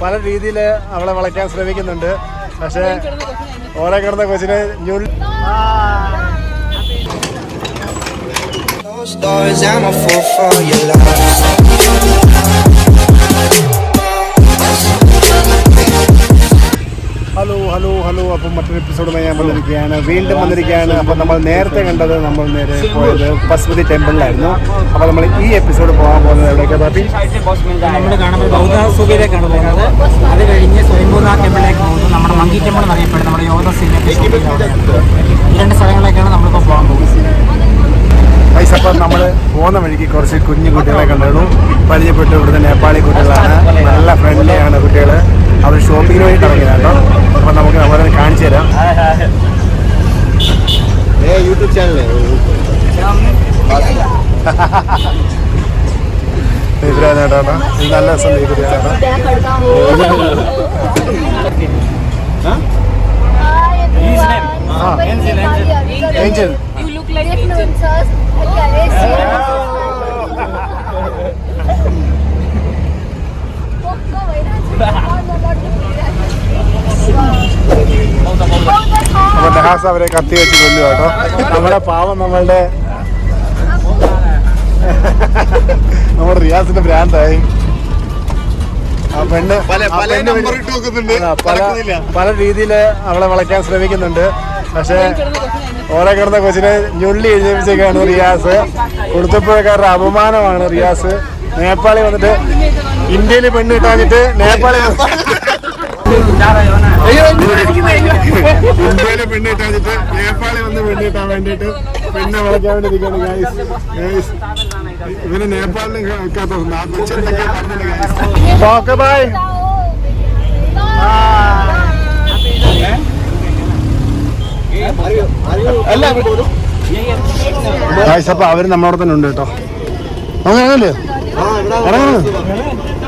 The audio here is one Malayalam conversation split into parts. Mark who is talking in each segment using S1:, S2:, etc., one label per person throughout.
S1: പല രീതിയിൽ അവളെ വളയ്ക്കാൻ ശ്രമിക്കുന്നുണ്ട് പക്ഷേ ഓരോ കിടന്ന കൊച്ചിനെ ഞുൾ
S2: stories, I'm a fool for your love.
S1: Hello hello hello. അപ്പം മറ്റൊരു എപ്പിസോഡുമായി ഞാൻ വന്നിരിക്കുകയാണ്. വീണ്ടും വന്നിരിക്കുകയാണ്. അപ്പം നമ്മൾ നേരത്തെ കണ്ടത് നമ്മൾ നേരെ പോയത് പശുപതി ടെമ്പിളിലായിരുന്നു അപ്പോൾ നമ്മൾ ഈ എപ്പിസോഡ് പോകാൻ പോകുന്നത് എവിടേക്കാ പാപ്പി?
S3: നമ്മൾ കാണുമ്പോൾ ബൗദ്ധ സുഖയിലേക്കാണ് പോകുന്നത് അത് കഴിഞ്ഞ് സ്വയംഭൂനാഥ് ടെമ്പിളിലേക്ക് പോകുന്നു. നമ്മുടെ മങ്കി ടെമ്പിൾ എന്നറിയപ്പെടുന്ന നമ്മുടെ യോഗ സീനിയർ ഈ രണ്ട് സ്ഥലങ്ങളിലേക്കാണ് നമ്മളിപ്പോൾ പോകാൻ പോകുന്നത്.
S1: പൈസ അപ്പം നമ്മൾ പോകുന്ന വഴിക്ക് കുറച്ച് കുഞ്ഞു കുട്ടികളെ കണ്ടുള്ളൂ. പരിചയപ്പെട്ടു ഇവിടുത്തെ നേപ്പാളി കുട്ടികളാണ്. നല്ല ഫ്രണ്ട്ലിയാണ് കുട്ടികൾ അവർ ഷോപ്പിങ്ങിന് വേണ്ടി ഇറങ്ങിയതാണ് കേട്ടോ. അപ്പം നമുക്ക് അവരെ കാണിച്ചു തരാം. യൂട്യൂബ് ചാനലേ ഇബ്രാഹിമേട്ടാണ് ഇത് നല്ല രസം
S4: ഇബ്രാഹിമേട്ടാ ഏഞ്ചൽ
S1: അപ്പൊ നഹാസ് അവരെ കത്തി വെച്ച് കൊല്ലു കേട്ടോ. നമ്മുടെ പാവം നമ്മളുടെ നമ്മുടെ റിയാസിന്റെ ഭ്രാന്തായി. ആ പെണ്ണ് പല പല രീതിയിൽ അവളെ വളയ്ക്കാൻ ശ്രമിക്കുന്നുണ്ട്. പക്ഷേ ഓരോ കിടന്ന കൊച്ചിനെ ഞുള്ളി എഴുതിപ്പിച്ചേക്കാണ് റിയാസ്. കൊടുത്തപ്പോഴക്കാരുടെ അപമാനമാണ് റിയാസ്. നേപ്പാളി വന്നിട്ട് ഇന്ത്യയിൽ പെണ്ണ് കിട്ടാഞ്ഞിട്ട് നേപ്പാളി ഇന്ത്യയിലെ പെണ്ണ് കിട്ടാഞ്ഞിട്ട് നേപ്പാളി വന്ന് പെണ്ണ് കിട്ടാൻ വേണ്ടിയിട്ട് പെണ്ണെ വളയ്ക്കാൻ വേണ്ടി നിൽക്കുകയാണ് ഗൈസ് ഗൈസ് ഇവന് നേപ്പാളിലും കേൾക്കാത്ത ഓക്കെ ബൈ അപ്പൊ അവർ നമ്മളോട് തന്നെ ഉണ്ട് കേട്ടോ. അങ്ങനെ ഇറങ്ങണം?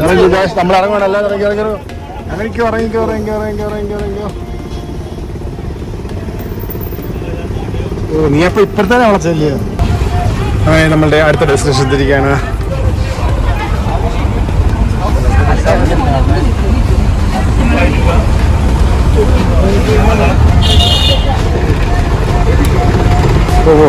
S1: ഇറങ്ങി നമ്മൾ ഇറങ്ങണം എല്ലാവരും ഇറങ്ങി ഇറങ്ങി ഇറങ്ങിക്കോ ഇറങ്ങിക്കോ ഇറങ്ങിക്കോ ഇറങ്ങിക്കോ ഇറങ്ങിക്കോ ഇറങ്ങിക്കോ നീ അപ്പൊ ഇപ്പഴത്തെ വളച്ചല്ലേ അങ്ങനെ നമ്മളുടെ അടുത്ത ഡെസ്റ്റിനേഷൻ എത്തിയിരിക്കുകയാണ്. ഓ.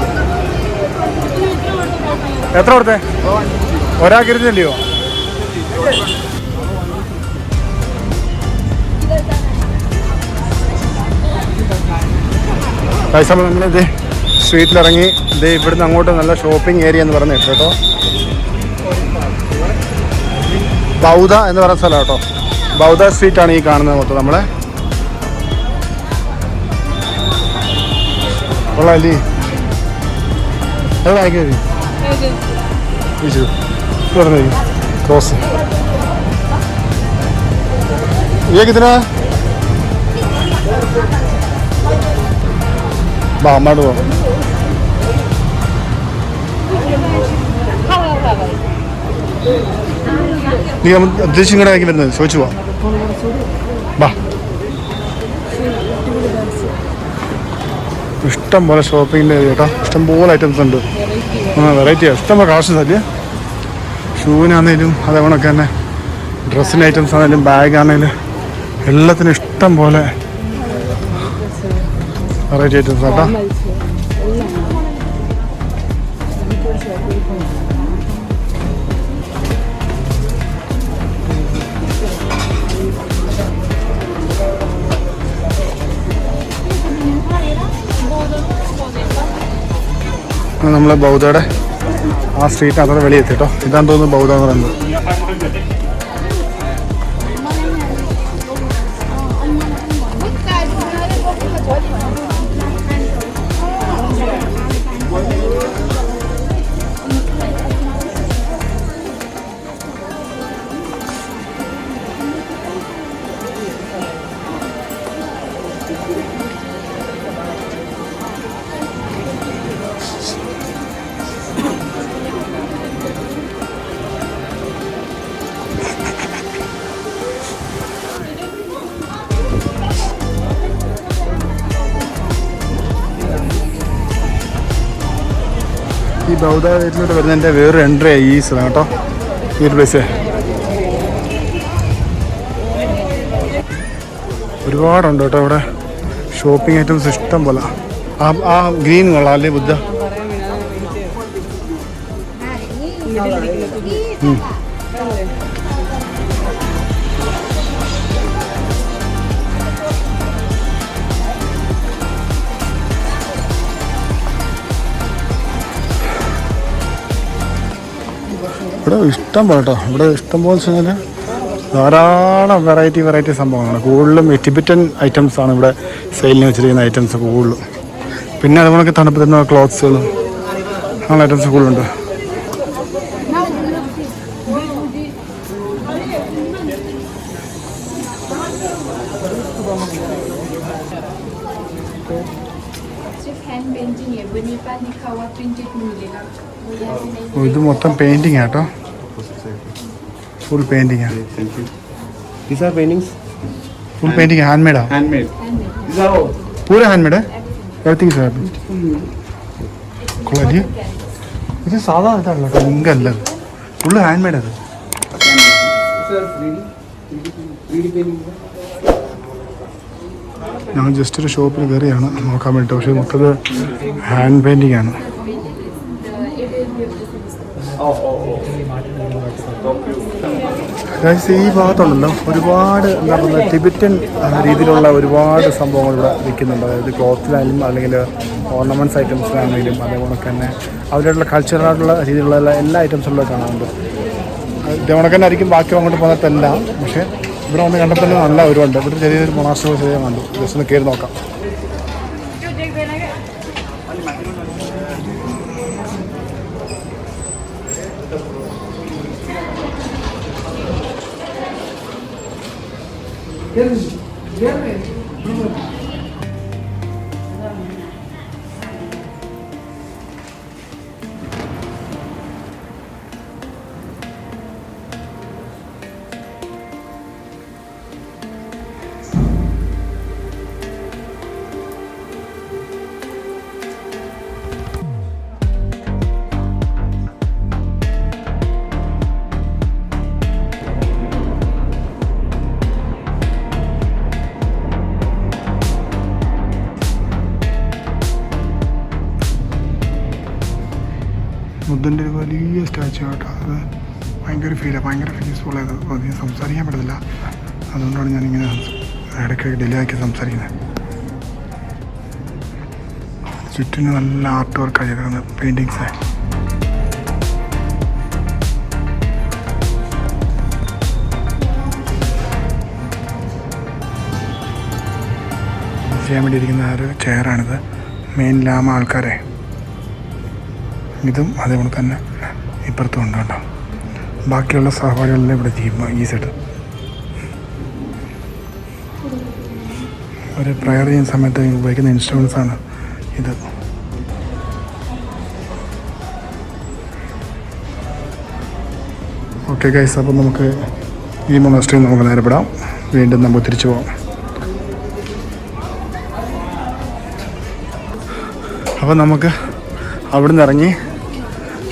S1: എത്ര കൊടുത്തേ? ഒരാൾക്ക് ഇരുന്നില്ലയോ? പൈസ ഇത് സ്ട്രീറ്റിലിറങ്ങി ഇത് ഇവിടുന്ന് അങ്ങോട്ട് നല്ല ഷോപ്പിംഗ് ഏരിയ എന്ന് പറഞ്ഞ് കേട്ടോ. ബൗദ്ധ എന്ന് പറയുന്ന സ്ഥലം കേട്ടോ. ബൗദ്ധ സ്ട്രീറ്റാണ് ഈ കാണുന്നത് മൊത്തം നമ്മളെ. കൊള്ളാല്ലേ അത് വാങ്ങിക്കരുത് വിശു പറഞ്ഞു ക്രോസ് ये कितना है ബാ അമ്മാട് പോ നീ ഉദ്ദേശിച്ച് ഇങ്ങോട്ട് ആക്കി വരുന്നത് ചോദിച്ചു പോ ബാ ഇഷ്ടം പോലെ ഷോപ്പിങ്ങിൻ്റെ കേട്ടോ ഇഷ്ടം പോലെ ഐറ്റംസ് ഉണ്ട് ആ വെറൈറ്റിയാണ് ഇഷ്ടം പോലെ കളക്ഷൻസ് അല്ലേ ഷൂവിനാണേലും അതേപോണൊക്കെ തന്നെ. ഡ്രസ്സിന്റെ ഐറ്റംസ് ആണെങ്കിലും ബാഗ് ആണെങ്കിലും എല്ലാത്തിനും ഇഷ്ടം പോലെ വെറൈറ്റി ഐറ്റംസ് കേട്ടോ നമ്മൾ ബൗദ്ധയുടെ ആ സ്ട്രീറ്റ് വെളിയെത്തി കേട്ടോ ഇതാണ് തോന്നുന്നു ബൗദ്ധ എന്ന് പറയുന്നത്. ഈ വരുന്ന എന്റെ വേറൊരു എൻട്രി ആയി ഈ സ്ഥലം കേട്ടോ. ഈ ഒരു പ്ലേസ് ഒരുപാടുണ്ട് കേട്ടോ ഇവിടെ. ഷോപ്പിംഗ് ഐറ്റംസ് ഇഷ്ടം പോലെ. ആ ആ ഗ്രീൻ കൊള്ളാം അല്ലേ ബുദ്ധ? ഇവിടെ ഇഷ്ടം പോലെ കേട്ടോ ഇവിടെ ഇഷ്ടം പോലെ വെച്ച് കഴിഞ്ഞാൽ ധാരാളം വെറൈറ്റി വെറൈറ്റി സംഭവങ്ങളാണ്. കൂടുതലും ടിബറ്റൻ ഐറ്റംസ് ആണ് ഇവിടെ സെയിലിന് വെച്ചിരിക്കുന്ന ഐറ്റംസ് കൂടുതലും. പിന്നെ അതുപോലെ തണുപ്പ് തരുന്ന ക്ലോത്ത്സുകളും അങ്ങനെ ഐറ്റംസ് കൂടുതലുണ്ട്.
S5: मोतम पेंटिंग है
S1: तो फुल पेंटिंग है
S6: this are paintings
S1: full painting handmade है
S6: हैंडमेड दिस आर पूरे
S1: हैंडमेड है एवरीथिंग इज़ हैंडमेड क्वालिटी इसे सादा है लगता है इनका अंदर फुल हैंडमेड
S6: है सर 3D 3D पेंटिंग है
S1: ഞങ്ങൾ ജസ്റ്റ് ഒരു ഷോപ്പിൽ കയറിയാണ്. നോക്കാൻ വേണ്ടി പക്ഷേ മൊത്തത് ഹാൻഡ് പെയിന്റിംഗ് ആണ്. ഈ ഭാഗത്തുണ്ടല്ലോ ഒരുപാട് എന്താ പറയുക ടിബറ്റൻ രീതിയിലുള്ള ഒരുപാട് സംഭവങ്ങൾ ഇവിടെ വിൽക്കുന്നുണ്ട് അതായത് ക്ലോത്തിലായാലും അല്ലെങ്കിൽ ഓർണമെന്റ്സ് ഐറ്റംസിലാണെങ്കിലും അതേപോലെ തന്നെ അവരുടെ കൾച്ചറലായിട്ടുള്ള രീതിയിലുള്ള എല്ലാ- ഐറ്റംസുകളും കാണാറുണ്ട്. ഇതേപോലെ തന്നെ ആയിരിക്കും ബാക്കി അങ്ങോട്ട് പോകുന്നതെല്ലാം പക്ഷേ ഇവിടെ വന്ന് കണ്ടപ്പോൾ നല്ല ഒരുപാട് ഇവിടെ ചെറിയൊരു മൊണാസ്റ്റർ ചെറിയ കണ്ടു. ജസ്റ്റ് ഒന്ന് കയറി നോക്കാം. ബുദ്ധന്റെ ഫീലാണ് ഭയങ്കര പീസ്ഫുൾ ആയത് അധികം സംസാരിക്കാൻ പറ്റത്തില്ല. അതുകൊണ്ടാണ് ഞാനിങ്ങനെ ഇടയ്ക്ക് ഡിലേ ആക്കി സംസാരിക്കുന്നത്. ചുറ്റിന് നല്ല ആർട്ട് വർക്ക് ചെയ്തിരിക്കുന്നത് പെയിന്റിങ്സ് ചെയ്യാൻ വേണ്ടിയിരിക്കുന്ന ആ ഒരു ചെയറാണിത് മെയിൻ ലാമ ആൾക്കാരെ. ഇതും അതേപോലെ തന്നെ ഇപ്പുറത്തും ഉണ്ട് കേട്ടോ. ബാക്കിയുള്ള സഹപാഠികളെല്ലാം ഇവിടെ ചെയ്യും ഈ സൈഡ് ഒരു പ്രയർ ചെയ്യുന്ന സമയത്ത് ഉപയോഗിക്കുന്ന ഇൻസ്ട്രുമെൻസ് ആണ് ഇത്. ഓക്കെ ഗൈസ് അപ്പം നമുക്ക് ഈ മൊണസ്ട്രി നമുക്ക് നേരപ്പെടാം വീണ്ടും നമുക്ക് തിരിച്ചു പോകാം അപ്പം നമുക്ക് അവിടുന്ന് ഇറങ്ങി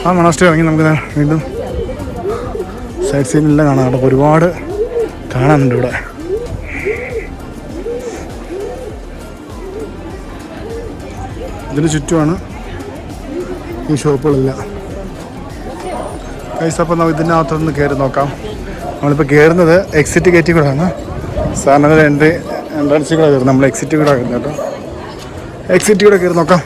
S1: ആ മൊണസ്ട്രി ഇറങ്ങി നമുക്ക് വീണ്ടും സൈഡ് സീനെല്ലാം കാണാം. അവിടെ ഒരുപാട് കാണാനുണ്ട് ഇവിടെ. ഇതിന് ചുറ്റുമാണ് ഈ ഷോപ്പുകളെല്ലാം. കൈസ് അപ്പോൾ നമുക്ക് ഇതിനകത്തൊന്ന് കയറി നോക്കാം. നമ്മളിപ്പോൾ കയറുന്നത് എക്സിറ്റ് ഗേറ്റിൽ കൂടെ ആണ് സാറിന് എൻട്രി എൻട്രൻസിൽ കൂടെ കയറുന്നത് നമ്മൾ എക്സിറ്റ് കൂടെ കയറുന്നത് കേട്ടോ. എക്സിറ്റ് കൂടെ കയറി നോക്കാം.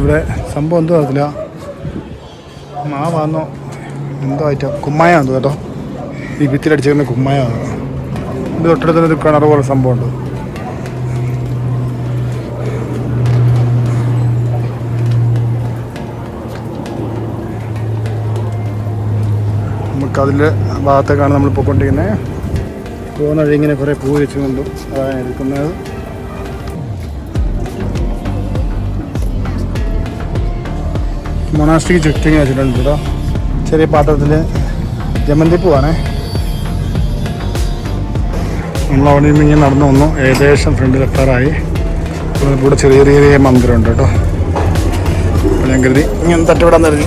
S1: ഇവിടെ സംഭവം എന്തോ അറിയത്തില്ല. മാവാന്നോ? എന്തോ ഐറ്റം കുമ്മായാന്ന് കേട്ടോ. ഈ വിത്തിലടിച്ചിരുന്ന കുമ്മായാണ് ഇത് തൊട്ടടുത്ത് ഒരു കിണർ പോലെ സംഭവമുണ്ട്. നമുക്കതിന്റെ ഭാഗത്തേക്കാണ് നമ്മൾ പോയിക്കൊണ്ടിരിക്കുന്നത്. പോകുന്ന വഴി ഇങ്ങനെ കുറേ പൂ വെച്ചുകൊണ്ടും അതാണ് എടുക്കുന്നത്. മൊണാസ്റ്റിക് ചുറ്റും വെച്ചിട്ടുണ്ട് കേട്ടോ ചെറിയ പാത്രത്തിൽ ജമന്തി പൂവാണേ. നമ്മൾ അവിടെ നിന്ന് ഇങ്ങനെ നടന്നു വന്നു. ഏകദേശം ഫ്രണ്ടിൽ എത്താറായി. ഇവിടെ ചെറിയ ചെറിയ മന്ദിരമുണ്ട് കേട്ടോ അപ്പോൾ ഞാൻ കരുതി ഇങ്ങനെ തട്ടിവിടാൻ കരുതി.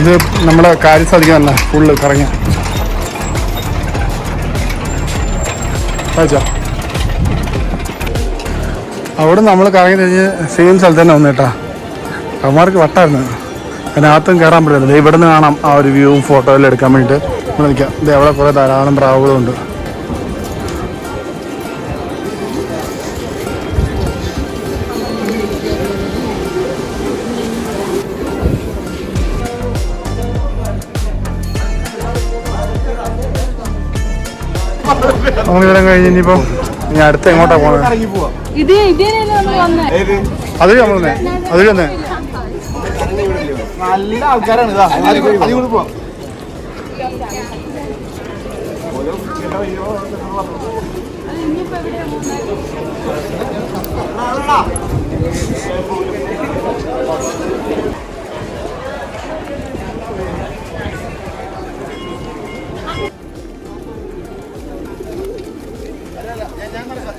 S1: ഇത് നമ്മുടെ കാര്യം സാധിക്കുന്നതല്ല. ഫുള്ള് കറങ്ങി. അവിടെ നമ്മൾ കറങ്ങി കഴിഞ്ഞ് സെയിം സ്ഥലത്ത് തന്നെ വന്നു കേട്ടാ. അവന്മാർക്ക് വട്ടായിരുന്നു. അതിനകത്തും കയറാൻ പറ്റില്ല ഇവിടെ നിന്ന് കാണാം ആ ഒരു വ്യൂവും ഫോട്ടോ എല്ലാം എടുക്കാൻ വേണ്ടിയിട്ട്. ഇവിടെ നിൽക്കാം. അവിടെ കുറേ ധാരാളം പ്രാവുകളുണ്ട്. ഇവിടെ കഴിഞ്ഞ് ഇനിയിപ്പോൾ ഇനി അടുത്ത് എങ്ങോട്ടാ പോകുന്നത്
S4: അതിൽ ഇതിനല്ലേ നമ്മൾ വന്നേ?
S1: അത് നമ്മൾ വന്നേ. അത് വന്നേ.
S6: നല്ല ആൾക്കാരാണ് ഇതാ.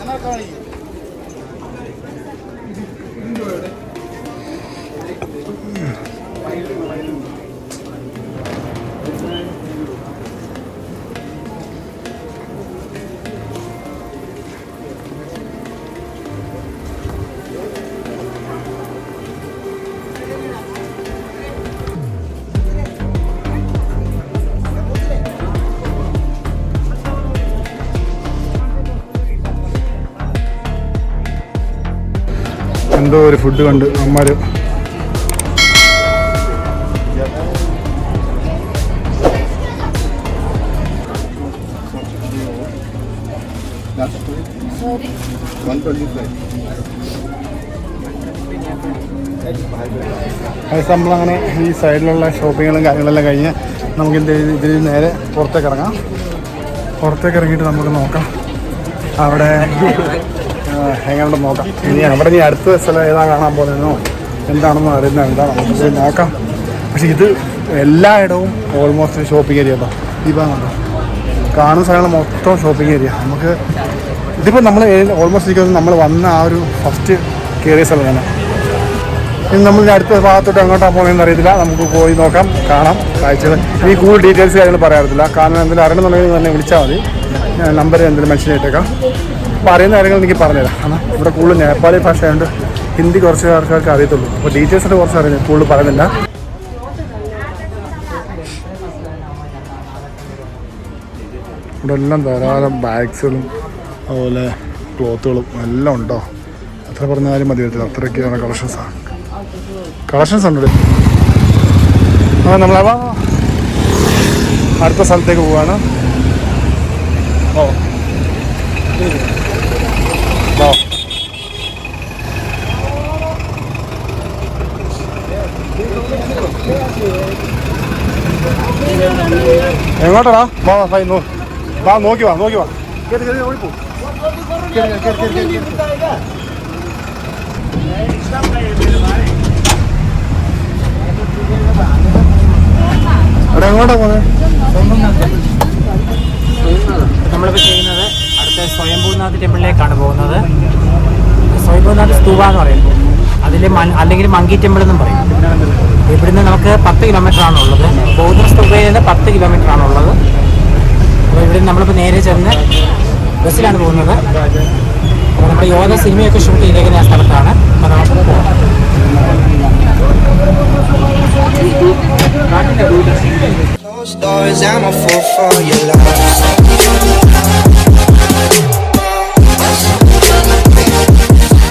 S6: അതിൽ കൂടി
S1: എന്തോ ഒരു ഫുഡ് കണ്ട് നമ്മൾ നമ്മളങ്ങനെ ഈ സൈഡിലുള്ള ഷോപ്പിങ്ങുകളും കാര്യങ്ങളെല്ലാം കഴിഞ്ഞ് നമുക്ക് എന്ത് ഇതിൽ നേരെ പുറത്തേക്ക് ഇറങ്ങാം. പുറത്തേക്ക് ഇറങ്ങിയിട്ട് നമുക്ക് നോക്കാം. അവിടെ എങ്ങനെയുണ്ടെന്ന് നോക്കാം. ഇനി അവിടെ ഇനി അടുത്ത സ്ഥലം ഏതാ കാണാൻ പോകുന്നതെന്നോ എന്താണെന്നോ അറിയുന്ന എന്താണോ നമുക്ക് നോക്കാം. പക്ഷെ ഇത് എല്ലായിടവും ഓൾമോസ്റ്റ് ഷോപ്പിംഗ് ഏരിയ കേട്ടോ ഈ ഭാഗമുണ്ടോ കാണുന്ന സ്ഥലങ്ങൾ മൊത്തം ഷോപ്പിംഗ് ഏരിയ നമുക്ക് ഇതിപ്പോൾ നമ്മൾ ഓൾമോസ്റ്റ് ഇരിക്കുന്നത് നമ്മൾ വന്ന ആ ഒരു ഫസ്റ്റ് കയറിയ സ്ഥലം തന്നെ. ഇനി നമ്മൾ ഇനി അടുത്ത ഭാഗത്തോട്ട് എങ്ങോട്ടാണ് പോകുന്നതെന്ന് അറിയത്തില്ല. നമുക്ക് പോയി നോക്കാം കാണാം കാഴ്ചകൾ. ഇനി കൂടുതൽ ഡീറ്റെയിൽസ് കാര്യങ്ങൾ പറയാറില്ല കാരണം എന്തെങ്കിലും അറിയണമെന്നുണ്ടെങ്കിൽ തന്നെ വിളിച്ചാൽ മതി. നമ്പർ എന്തെങ്കിലും മെൻഷൻ ചെയ്തേക്കാം. അപ്പോൾ അറിയുന്ന കാര്യങ്ങൾ എനിക്ക് പറഞ്ഞുതരാം. കാരണം ഇവിടെ കൂടുതൽ നേപ്പാളി ഭാഷയുണ്ട് ഹിന്ദി കുറച്ച് ആൾക്കാർക്ക് അറിയത്തുള്ളൂ. അപ്പോൾ ഡീറ്റെയിൽസ് ആയിട്ട് കുറച്ച് അറിയുന്നത് കൂടുതൽ പറയുന്നില്ല. ഇവിടെ എല്ലാം ധാരാളം ബാഗ്സുകളും അതുപോലെ ക്ലോത്തുകളും എല്ലാം ഉണ്ടോ? അത്ര പറഞ്ഞാലും മതി വരത്തില്ല അത്രയ്ക്കാണ് കളക്ഷൻസാണ് കളക്ഷൻസ് ഉണ്ട്? ആ നമ്മളവ അടുത്ത സ്ഥലത്തേക്ക് പോവാണ്. ഓ. എങ്ങോട്ടാടാ? വാ വാ, ഫൈൻ നോ. വാ നോക്കി വാ നോക്കി വാ. കേറി കേറി ഓടിപ്പോ. കേറി കേറി കേറി കേറി കേറി അവിടെ എങ്ങോട്ടാ പോകുന്നത്
S3: നമ്മളിപ്പോൾ ചെയ്യുന്നത് അടുത്ത സ്വയംഭൂനാഥ് ടെമ്പിളിലേക്കാണ് പോകുന്നത്. സ്വയംഭൂനാഥ് സ്തൂവ എന്ന് പറയുമ്പോൾ അതിൽ അല്ലെങ്കിൽ മങ്കി ടെമ്പിൾ എന്നും പറയും. ഇവിടുന്ന് നമുക്ക് പത്ത് കിലോമീറ്റർ ആണുള്ളത്. ബൗദ്ധ സ്തൂപയിൽ നിന്ന് പത്ത് കിലോമീറ്റർ ആണുള്ളത്. അപ്പോൾ ഇവിടെ നമ്മളിപ്പോൾ നേരെ ചെന്ന് ബസ്സിലാണ് പോകുന്നത്. നമ്മുടെ യോഗ സിനിമയൊക്കെ ഷൂട്ട് ചെയ്തേക്കുന്ന ആ സ്ഥലത്താണ്. അപ്പോൾ നമുക്ക് പോകാം
S2: I'm a for your love.